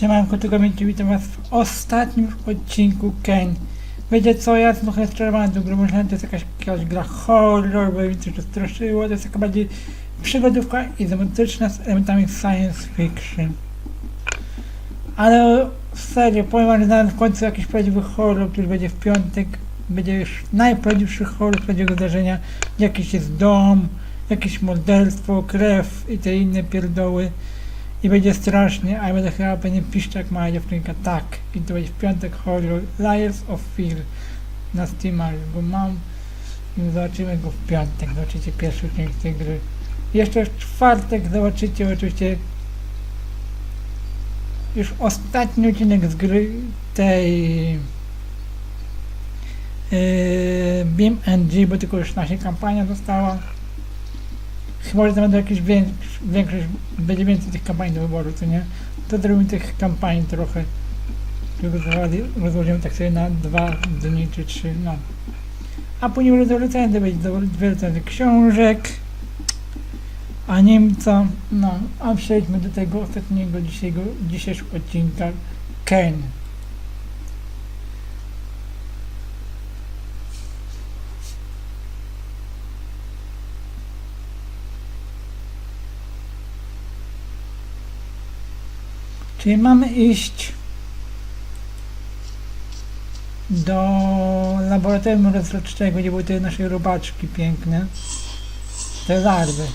Siemanko, tylko wiecie, witam was w ostatnim odcinku Ken. Wiecie co, ja trochę strzelałem do gry, myślałem, to jest jakaś, jakaś gra horror, bo wiecie, że straszyło, to jest taka bardziej przygodówka izomortyczna z elementami science fiction. Ale serio, powiem że w końcu jakiś prawdziwy horror, który będzie w piątek, będzie już najprawdziwszy horror prawdziwego zdarzenia, jakiś jest dom, jakieś morderstwo, krew i te inne pierdoły. I będzie strasznie, a ja będę chyba pewnie piszczak mała dziewczynka, tak. I to będzie w piątek horror Liars of Fear na Steama, go mam. I zobaczymy go w piątek, zobaczycie pierwszy odcinek tej gry. Jeszcze w czwartek zobaczycie oczywiście już ostatni odcinek z gry tej yy, Beam NG, bo tylko już nasza kampania została. Chyba, że będą jakieś wię- większość, będzie więcej tych kampanii do wyboru, co nie? To zrobimy tych kampanii trochę. Tylko rozłoży- rozłożymy tak sobie na dwa dni czy trzy, no. A później będą recenzje, będzie dwie recenzje książek, a Niemca, no. A przejdźmy do tego ostatniego dzisiejszego, dzisiejszego odcinka, Ken. Czyli mamy iść do laboratorium rozrodczego, gdzie były te nasze robaczki piękne. Te larwy.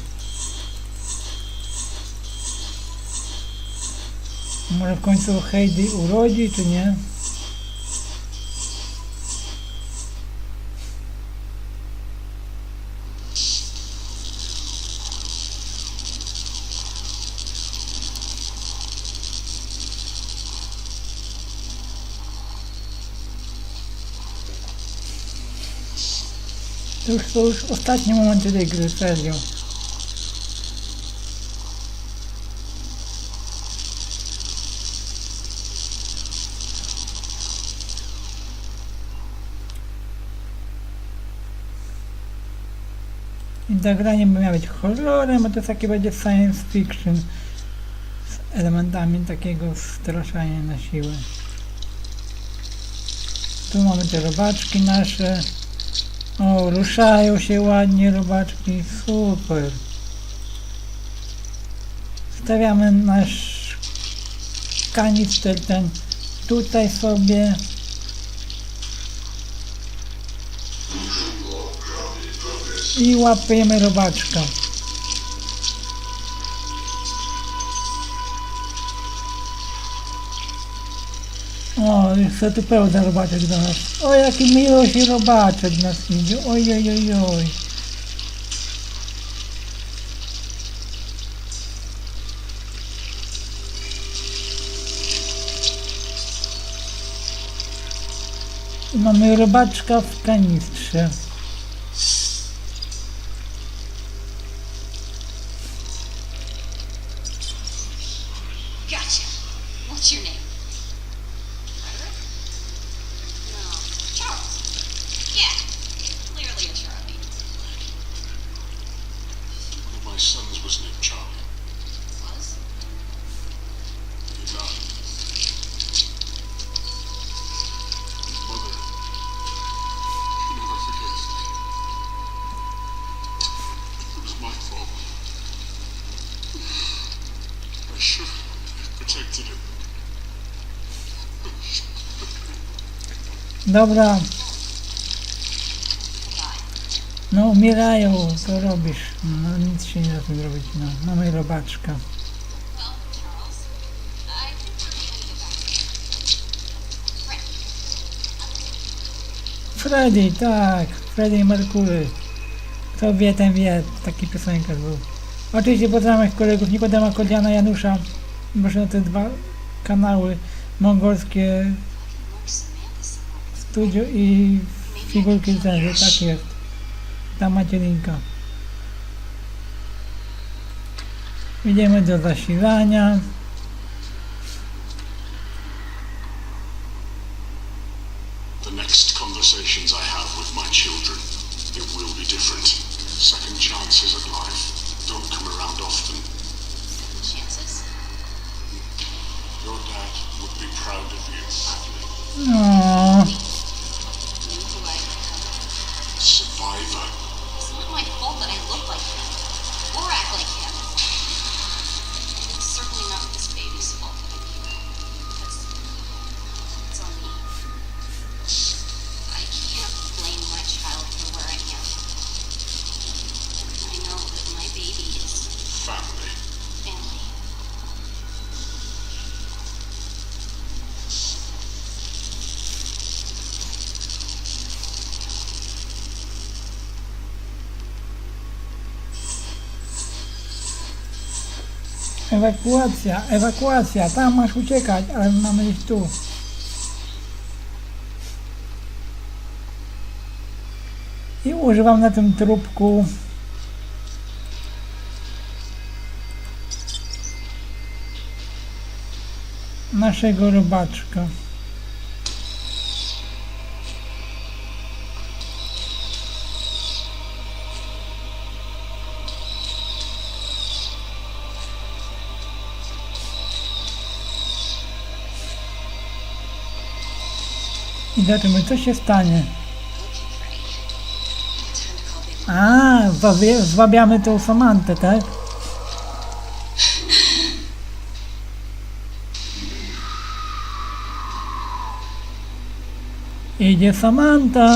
Może w końcu Heidi urodzi, czy nie? To już, to już ostatnie momenty tej gry, serio. I ta gra nie miała być horrorem, a to takie będzie science fiction z elementami takiego straszania na siłę. Tu mamy te robaczki nasze. O, ruszają się ładnie robaczki, super. Stawiamy nasz kanister ten tutaj sobie. I łapiemy robaczka. O, jeszcze tu pełna robaczek do nas. O, jaki miłość robaczek nas idzie. Oj, oj, oj, oj. Mamy robaczka w kanistrze. Gotcha. What's your name? Dobra, no umierają, co robisz? No nic się nie da tym zrobić, no. Mamy robaczka. Freddy, tak, Freddy Mercury. Kto wie, ten wie, taki piosenkarz był. Oczywiście pozdrawiam moich kolegów Nikodema Kodiana Janusza. Może na te dwa kanały mongolskie studio i figurki z Zenzy, tak jest. Linka. Idziemy do zasilania. It's not my fault that I look like him. Or act like him. Ewakuacja, ewakuacja, tam masz uciekać, ale mamy iść tu. I używam na tym trupku naszego robaczka. I zobaczymy, co się stanie. A, zwabiamy tą Samantę, tak? Idzie Samanta.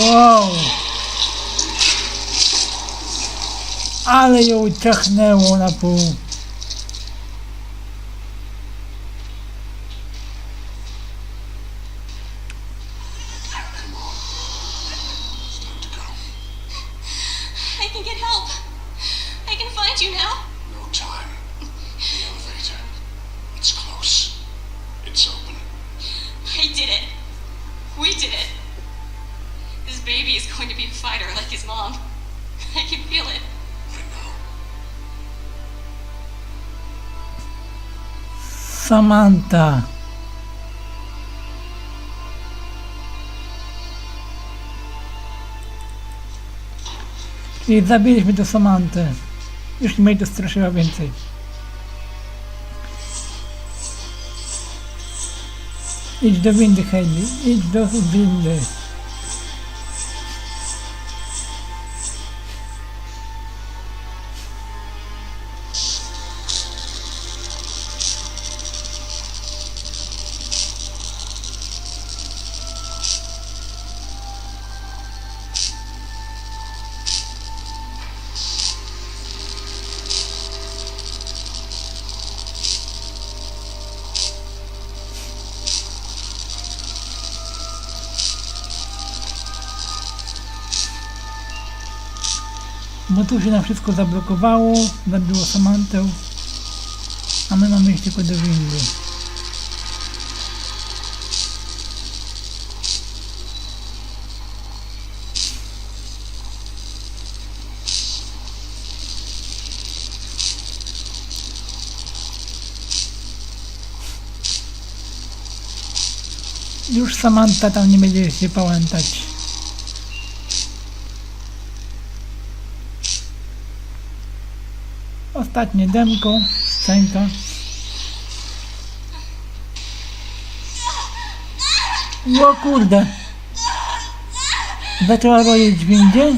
Wow. Ale ją ciachnęło na pół. Samanta. Czyli zabiliśmy tę Samantę. Już nie mnie to straszyła więcej. Idź do windy, Heidi. Idź do windy. Bo tu się nam wszystko zablokowało, zabiło Samantę, a my mamy iść tylko do windy. Już Samantha tam nie będzie się pałętać. Ostatnie demko, scenka. O kurde! Zaczęła roić windzie.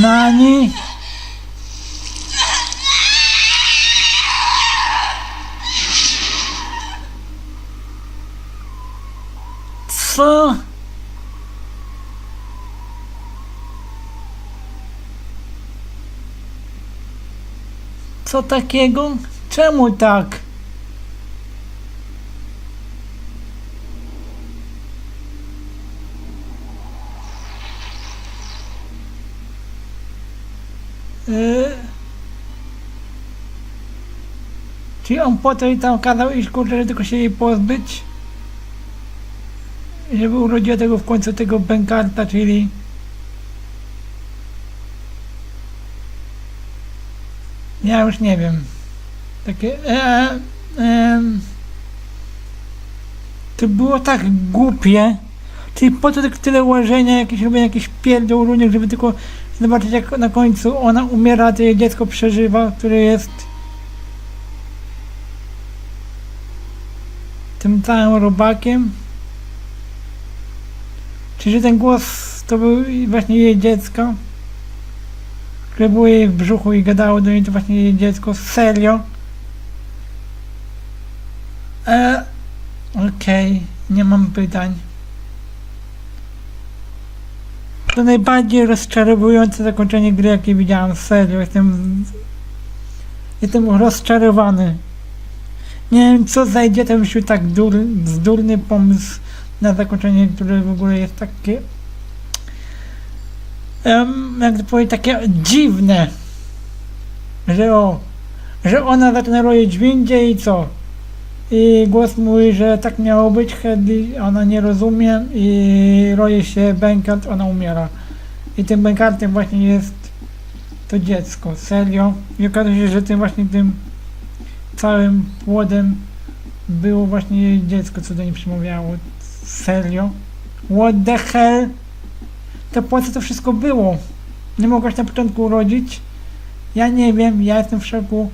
Nani? Co? Co takiego? Czemu tak? Yy, czyli on po to i tam kazał iść, kurczę, że tylko się jej pozbyć. Żeby urodziła tego w końcu tego bękarta, czyli ja już nie wiem. Takie e, e, to było tak głupie. Czyli po to tak tyle łażenia, jakieś robienie jakiś pierdół żeby tylko zobaczyć jak na końcu ona umiera, a to jej dziecko przeżywa, które jest tym całym robakiem. Czyli ten głos to był właśnie jej dziecko, które było jej w brzuchu i gadało do niej, to właśnie jej dziecko. Serio? E, Okej, nie mam pytań. To najbardziej rozczarowujące zakończenie gry, jakie widziałem. Serio, jestem. Jestem rozczarowany. Nie wiem, co zajdzie, to myślę tak dur, bzdurny pomysł na zakończenie, które w ogóle jest takie. Um, jak to powiedzieć, takie dziwne. Że o. Że ona zaczyna roić windzie i co? I głos mówi, że tak miało być, Hedley, ona nie rozumie i roje się Benkart, ona umiera. I tym Benkartem właśnie jest to dziecko, serio. I okazuje się, że tym właśnie tym całym płodem było właśnie dziecko, co do niej przemawiało. Serio? What the hell? To po co to wszystko było? Nie mogłaś na początku urodzić? Ja nie wiem, ja jestem w szoku.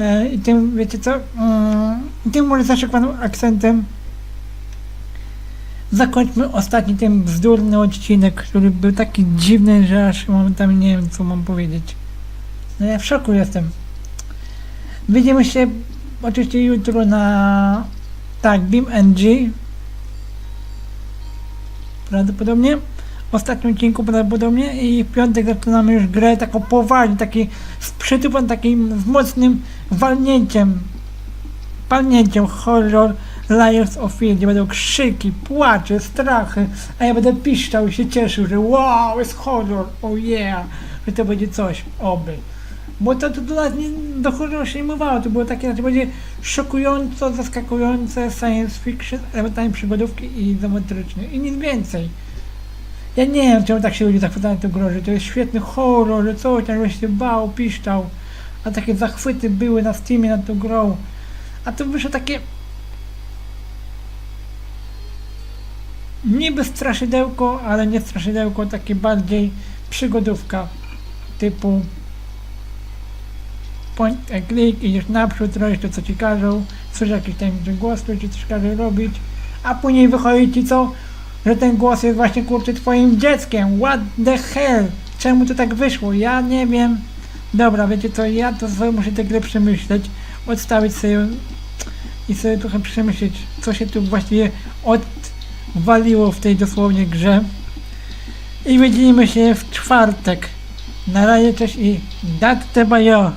E, I tym, wiecie co? Mm, I tym może zaszykowanym akcentem zakończmy ostatni ten bzdurny odcinek, który był taki dziwny, że aż momentami nie wiem, co mam powiedzieć. No ja w szoku jestem. Widzimy się oczywiście jutro na tak, BeamNG prawdopodobnie. W ostatnim odcinku prawdopodobnie i w piątek zaczynamy już grę taką poważnie, taki z przytupem, takim z mocnym walnięciem, palnięciem horror Liars of Fear, gdzie będą krzyki, płacze, strachy, a ja będę piszczał i się cieszył, że wow, jest horror, oh yeah, że to będzie coś, oby. Bo to, to do nas nie, do horroru się nie mówiło, to było takie, znaczy będzie szokująco, zaskakujące science fiction, elementami przygodówki i izometryczne i nic więcej. Ja nie wiem, czemu tak się ludzie zachwycają tą grą, że to jest świetny horror, że coś tam, się bał, piszczał, a takie zachwyty były na Steamie nad tą grą. A tu wyszło takie... Niby straszydełko, ale nie straszydełko, takie bardziej przygodówka typu point and click, idziesz naprzód, robisz to co ci każą, słyszysz jakiś tajemniczy głos, który ci coś każe robić, a później wychodzi ci co? Że ten głos jest właśnie kurczę twoim dzieckiem. What the hell? Czemu to tak wyszło? Ja nie wiem. Dobra, wiecie co, ja to sobie muszę tę grę przemyśleć, odstawić sobie i sobie trochę przemyśleć, co się tu właściwie odwaliło w tej dosłownie grze. I widzimy się w czwartek. Na razie cześć i dat te bajo.